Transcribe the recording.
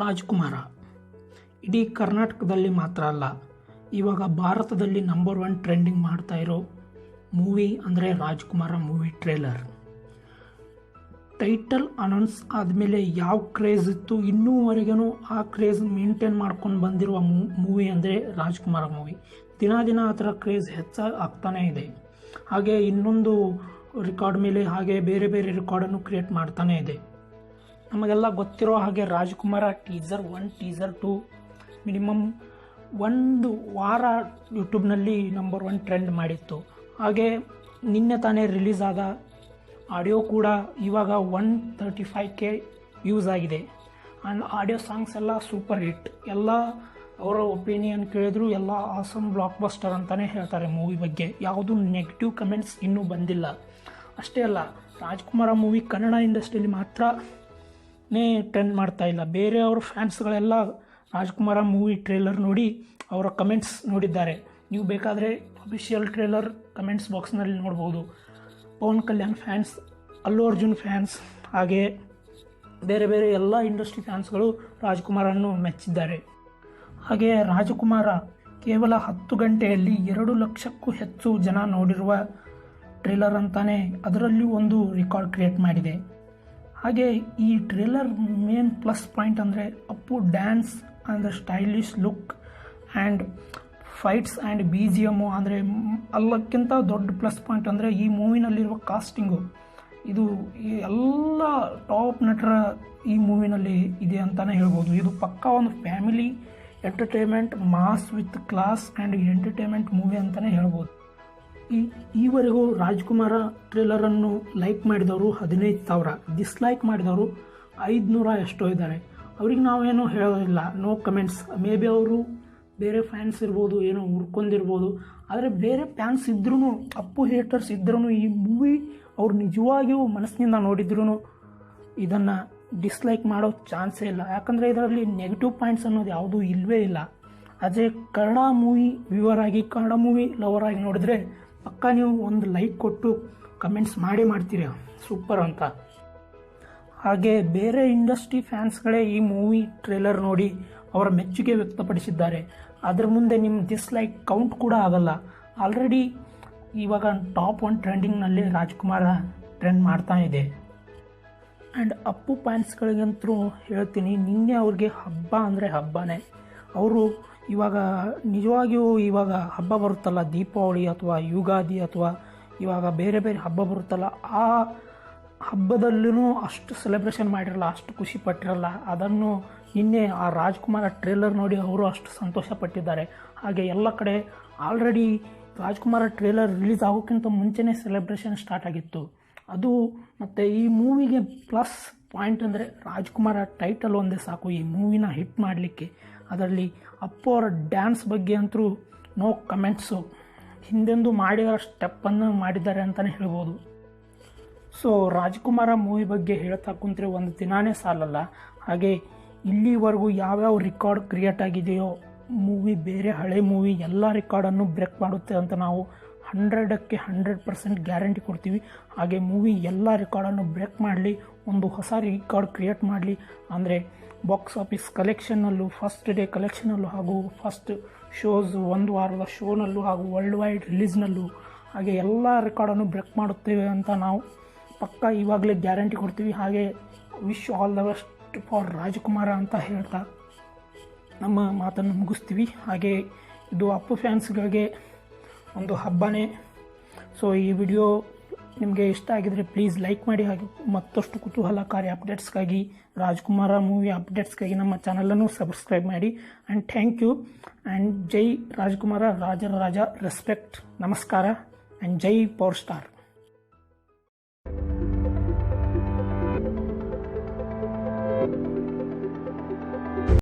ರಾಜ್ಕುಮಾರ. ಇಡೀ ಕರ್ನಾಟಕದಲ್ಲಿ ಮಾತ್ರ ಅಲ್ಲ, ಇವಾಗ ಭಾರತದಲ್ಲಿ ನಂಬರ್ ಒನ್ ಟ್ರೆಂಡಿಂಗ್ ಮಾಡ್ತಾ ಇರೋ ಮೂವಿ ಅಂದರೆ Rajakumara movie trailer title announce ಆದಮೇಲೆ ಯಾವ ಕ್ರೇಜ್ ಇತ್ತು ಇನ್ನೂವರೆಗೂ ಆ ಕ್ರೇಜ್ ಮೇಂಟೈನ್ ಮಾಡ್ಕೊಂಡು ಬಂದಿರುವ ಮೂವಿ ಅಂದರೆ ರಾಜ್ಕುಮಾರ ಮೂವಿ ದಿನ ದಿನ ಆ ಥರ ಕ್ರೇಜ್ ಹೆಚ್ಚಾಗಿ ಆಗ್ತಾನೇ ಇದೆ. ಹಾಗೆ ಇನ್ನೊಂದು ರೆಕಾರ್ಡ್ ಮೇಲೆ ಹಾಗೆ ಬೇರೆ ಬೇರೆ ರೆಕಾರ್ಡನ್ನು ಕ್ರಿಯೇಟ್ ಮಾಡ್ತಾನೇ ಇದೆ. ನಮಗೆಲ್ಲ ಗೊತ್ತಿರೋ ಹಾಗೆ Rajakumara teaser one teaser two minimum ಒಂದು ವಾರ ಯೂಟ್ಯೂಬ್ನಲ್ಲಿ ನಂಬರ್ ಒನ್ ಟ್ರೆಂಡ್ ಮಾಡಿತ್ತು. ಹಾಗೆ ನಿನ್ನೆ ತಾನೇ ರಿಲೀಸ್ ಆದ ಆಡಿಯೋ ಕೂಡ ಇವಾಗ one thirty five K use ಆಗಿದೆ. ಆ್ಯಂಡ್ ಆಡಿಯೋ ಸಾಂಗ್ಸ್ ಎಲ್ಲ ಸೂಪರ್ ಹಿಟ್ ಎಲ್ಲ ಅವರ ಒಪಿನಿಯನ್ ಕೇಳಿದ್ರು, ಎಲ್ಲ ಆಸಮ್ ಬ್ಲಾಕ್ ಬಸ್ಟರ್ ಅಂತಲೇ ಹೇಳ್ತಾರೆ ಮೂವಿ ಬಗ್ಗೆ. ಯಾವುದು ನೆಗೆಟಿವ್ ಕಮೆಂಟ್ಸ್ ಇನ್ನೂ ಬಂದಿಲ್ಲ. ಅಷ್ಟೇ ಅಲ್ಲ, ರಾಜ್ಕುಮಾರ ಮೂವಿ ಕನ್ನಡ ಇಂಡಸ್ಟ್ರಿಯಲ್ಲಿ ಮಾತ್ರ ನೇ ಟ್ರೆಂಡ್ ಮಾಡ್ತಾ ಇಲ್ಲ. ಬೇರೆಯವ್ರ ಫ್ಯಾನ್ಸ್ಗಳೆಲ್ಲ ರಾಜ್ಕುಮಾರ ಮೂವಿ ಟ್ರೇಲರ್ ನೋಡಿ ಅವರ ಕಮೆಂಟ್ಸ್ ನೋಡಿದ್ದಾರೆ. ನೀವು ಬೇಕಾದರೆ ಅಫಿಷಿಯಲ್ ಟ್ರೇಲರ್ ಕಮೆಂಟ್ಸ್ ಬಾಕ್ಸ್ನಲ್ಲಿ ನೋಡ್ಬೋದು. ಪವನ್ ಕಲ್ಯಾಣ್ ಫ್ಯಾನ್ಸ್ ಅಲ್ಲು ಅರ್ಜುನ್ ಫ್ಯಾನ್ಸ್ ಹಾಗೆ ಬೇರೆ ಬೇರೆ ಎಲ್ಲ ಇಂಡಸ್ಟ್ರಿ ಫ್ಯಾನ್ಸ್ಗಳು ರಾಜ್ಕುಮಾರನ್ನು ಮೆಚ್ಚಿದ್ದಾರೆ. ಹಾಗೆ ರಾಜಕುಮಾರ ಕೇವಲ ಹತ್ತು ಗಂಟೆಯಲ್ಲಿ ಎರಡು ಲಕ್ಷಕ್ಕೂ ಹೆಚ್ಚು ಜನ ನೋಡಿರುವ ಟ್ರೇಲರ್ ಅಂತಾನೆ ಅದರಲ್ಲೂ ಒಂದು ರೆಕಾರ್ಡ್ ಕ್ರಿಯೇಟ್ ಮಾಡಿದೆ. ಹಾಗೆ ಈ ಟ್ರೇಲರ್ ಮೇನ್ ಪ್ಲಸ್ ಪಾಯಿಂಟ್ ಅಂದರೆ ಅಪ್ಪು ಡ್ಯಾನ್ಸ್ ಅಂದರೆ stylish look and fights and B G M ಅಂದರೆ ಅಲ್ಲಕ್ಕಿಂತ ದೊಡ್ಡ ಪ್ಲಸ್ ಪಾಯಿಂಟ್ ಅಂದರೆ ಈ ಮೂವಿನಲ್ಲಿರುವ ಕಾಸ್ಟಿಂಗು ಇದು ಎಲ್ಲ ಟಾಪ್ ನಟರ ಈ ಮೂವಿನಲ್ಲಿ ಇದೆ ಅಂತಲೇ ಹೇಳ್ಬೋದು. ಇದು ಪಕ್ಕಾ ಒಂದು family entertainment mass with class and entertainment movie ಅಂತಲೇ ಹೇಳ್ಬೋದು. ಈ ಈವರೆಗೂ ರಾಜ್ಕುಮಾರ ಟ್ರೇಲರನ್ನು ಲೈಕ್ ಮಾಡಿದವರು ಹದಿನೈದು ಸಾವಿರ ಡಿಸ್ಲೈಕ್ ಮಾಡಿದವರು ಐದುನೂರ ಎಷ್ಟೋ ಇದ್ದಾರೆ. ಅವ್ರಿಗೆ ನಾವೇನು ಹೇಳೋದಿಲ್ಲ. ನೋ ಕಮೆಂಟ್ಸ್ ಮೇ ಬಿ ಅವರು ಬೇರೆ ಫ್ಯಾನ್ಸ್ ಇರ್ಬೋದು, ಏನೋ ಹುರ್ಕೊಂಡಿರ್ಬೋದು. ಆದರೆ ಬೇರೆ ಫ್ಯಾನ್ಸ್ ಇದ್ರೂ ಅಪ್ಪು ಹೇಟರ್ಸ್ ಇದ್ರೂ ಈ ಮೂವಿ ಅವ್ರು ನಿಜವಾಗಿಯೂ ಮನಸ್ಸಿನಿಂದ ನೋಡಿದ್ರೂ ಇದನ್ನು ಡಿಸ್ಲೈಕ್ ಮಾಡೋ ಚಾನ್ಸೇ ಇಲ್ಲ. ಯಾಕಂದರೆ ಇದರಲ್ಲಿ ನೆಗೆಟಿವ್ ಪಾಯಿಂಟ್ಸ್ ಅನ್ನೋದು ಯಾವುದೂ ಇಲ್ಲವೇ ಇಲ್ಲ. ಅದೇ ಕನ್ನಡ ಮೂವಿ ವ್ಯೂವರ್ ಆಗಿ, ಕನ್ನಡ ಮೂವಿ ಲವರ್ ಆಗಿ ನೋಡಿದ್ರೆ ಪಕ್ಕ ನೀವು ಒಂದು ಲೈಕ್ ಕೊಟ್ಟು ಕಮೆಂಟ್ಸ್ ಮಾಡೇ ಮಾಡ್ತೀರಿ? ಸೂಪರ್ ಅಂತ. ಹಾಗೆ ಬೇರೆ ಇಂಡಸ್ಟ್ರಿ ಫ್ಯಾನ್ಸ್ಗಳೇ ಈ ಮೂವಿ ಟ್ರೇಲರ್ ನೋಡಿ ಅವರ ಮೆಚ್ಚುಗೆ ವ್ಯಕ್ತಪಡಿಸಿದ್ದಾರೆ. ಅದರ ಮುಂದೆ ನಿಮ್ಮ ಡಿಸ್ಲೈಕ್ ಕೌಂಟ್ ಕೂಡ ಆಗಲ್ಲ. ಆಲ್ರೆಡಿ ಇವಾಗ ಟಾಪ್ ಒನ್ ಟ್ರೆಂಡಿಂಗ್ನಲ್ಲಿ ರಾಜ್ಕುಮಾರ ಟ್ರೆಂಡ್ ಮಾಡ್ತಾ ಇದೆ. ಆ್ಯಂಡ್ ಅಪ್ಪು ಫ್ಯಾನ್ಸ್ಗಳಿಗಂತೂ ಹೇಳ್ತೀನಿ, ನಿನ್ನೆ ಅವ್ರಿಗೆ ಹಬ್ಬ ಅಂದರೆ ಹಬ್ಬನೇ. ಅವರು ಇವಾಗ ನಿಜವಾಗಿಯೂ ಇವಾಗ ಹಬ್ಬ ಬರುತ್ತಲ್ಲ, ದೀಪಾವಳಿ ಅಥವಾ ಯುಗಾದಿ ಅಥವಾ ಇವಾಗ ಬೇರೆ ಬೇರೆ ಹಬ್ಬ ಬರುತ್ತಲ್ಲ, ಆ ಹಬ್ಬದಲ್ಲೂ ಅಷ್ಟು ಸೆಲೆಬ್ರೇಷನ್ ಮಾಡಿರಲ್ಲ, ಅಷ್ಟು ಖುಷಿ ಪಟ್ಟಿರಲ್ಲ. ಅದನ್ನು ನಿನ್ನೆ ಆ ರಾಜ್ಕುಮಾರ ಟ್ರೇಲರ್ ನೋಡಿ ಅವರು ಅಷ್ಟು ಸಂತೋಷ ಪಟ್ಟಿದ್ದಾರೆ. ಹಾಗೆ ಎಲ್ಲ ಕಡೆ ಆಲ್ರೆಡಿ ರಾಜ್ಕುಮಾರ ಟ್ರೇಲರ್ ರಿಲೀಸ್ ಆಗೋಕ್ಕಿಂತ ಮುಂಚೆನೇ ಸೆಲೆಬ್ರೇಷನ್ ಸ್ಟಾರ್ಟ್ ಆಗಿತ್ತು. ಅದು ಮತ್ತು ಈ ಮೂವಿಗೆ ಪ್ಲಸ್ ಪಾಯಿಂಟ್ ಅಂದರೆ ರಾಜ್ಕುಮಾರ ಟೈಟಲ್ ಒಂದೇ ಸಾಕು, ಈ ಮೂವಿನ ಹಿಟ್ ಮಾಡಲಿಕ್ಕೆ. ಅದರಲ್ಲಿ ಅಪ್ಪು ಅವರ ಡ್ಯಾನ್ಸ್ ಬಗ್ಗೆ ಅಂತೂ ನೋ ಕಮೆಂಟ್ಸು. ಹಿಂದೆಂದು ಮಾಡಿರೋ ಸ್ಟೆಪ್ಪನ್ನು ಮಾಡಿದ್ದಾರೆ ಅಂತಲೇ ಹೇಳ್ಬೋದು. ಸೊ, ರಾಜ್ಕುಮಾರ ಮೂವಿ ಬಗ್ಗೆ ಹೇಳ್ತಾ ಕುಂತ್ರೆ ಒಂದು ದಿನಾನೇ ಸಾಲಲ್ಲ. ಹಾಗೆ ಇಲ್ಲಿವರೆಗೂ ಯಾವ್ಯಾವ ರೆಕಾರ್ಡ್ ಕ್ರಿಯೇಟ್ ಆಗಿದೆಯೋ, ಮೂವಿ ಬೇರೆ ಹಳೆ ಮೂವಿ ಎಲ್ಲ ರೆಕಾರ್ಡನ್ನು ಬ್ರೇಕ್ ಮಾಡುತ್ತೆ ಅಂತ ನಾವು ಹಂಡ್ರೆಡಕ್ಕೆ ಹಂಡ್ರೆಡ್ ಪರ್ಸೆಂಟ್ ಗ್ಯಾರಂಟಿ ಕೊಡ್ತೀವಿ. ಹಾಗೆ ಮೂವಿ ಎಲ್ಲ ರೆಕಾರ್ಡನ್ನು ಬ್ರೇಕ್ ಮಾಡಲಿ, ಒಂದು ಹೊಸ ರೆಕಾರ್ಡ್ ಕ್ರಿಯೇಟ್ ಮಾಡಲಿ. ಅಂದರೆ ಬಾಕ್ಸ್ ಆಫೀಸ್ ಕಲೆಕ್ಷನ್ನಲ್ಲೂ ಫಸ್ಟ್ ಡೇ ಕಲೆಕ್ಷನಲ್ಲೂ ಹಾಗೂ ಫಸ್ಟ್ ಶೋಸ್ ಒಂದು ವಾರದ ಶೋನಲ್ಲೂ ಹಾಗೂ ವರ್ಲ್ಡ್ ವೈಡ್ ರಿಲೀಸ್ನಲ್ಲೂ ಹಾಗೆ ಎಲ್ಲ ರೆಕಾರ್ಡನ್ನು ಬ್ರೇಕ್ ಮಾಡುತ್ತೇವೆ ಅಂತ ನಾವು ಪಕ್ಕ ಇವಾಗಲೇ ಗ್ಯಾರಂಟಿ ಕೊಡ್ತೀವಿ. ಹಾಗೆ wish all the best for Rajakumara ಅಂತ ಹೇಳ್ತಾ ನಮ್ಮ ಮಾತನ್ನು ಮುಗಿಸ್ತೀವಿ. ಹಾಗೆ ಇದು ಅಪ್ಪು ಫ್ಯಾನ್ಸ್ಗಳಿಗೆ ಒಂದು ಹಬ್ಬನೇ. ಸೊ ಈ ವಿಡಿಯೋ ನಿಮಗೆ ಇಷ್ಟ ಆಗಿದರೆ ಪ್ಲೀಸ್ ಲೈಕ್ ಮಾಡಿ ಹಾಗೆ ಮತ್ತಷ್ಟು ಕುತೂಹಲಕಾರಿ ಅಪ್ಡೇಟ್ಸ್ಗಾಗಿ ರಾಜ್ಕುಮಾರ ಮೂವಿ ಅಪ್ಡೇಟ್ಸ್ಗಾಗಿ ನಮ್ಮ ಚಾನಲನ್ನು ಸಬ್ಸ್ಕ್ರೈಬ್ ಮಾಡಿ. ಆ್ಯಂಡ್ ಥ್ಯಾಂಕ್ ಯು ಆ್ಯಂಡ್ ಜೈ ರಾಜ್ಕುಮಾರ, ರಾಜರ ರಾಜ ರೆಸ್ಪೆಕ್ಟ್ ನಮಸ್ಕಾರ. ಆ್ಯಂಡ್ ಜೈ ಪವರ್ ಸ್ಟಾರ್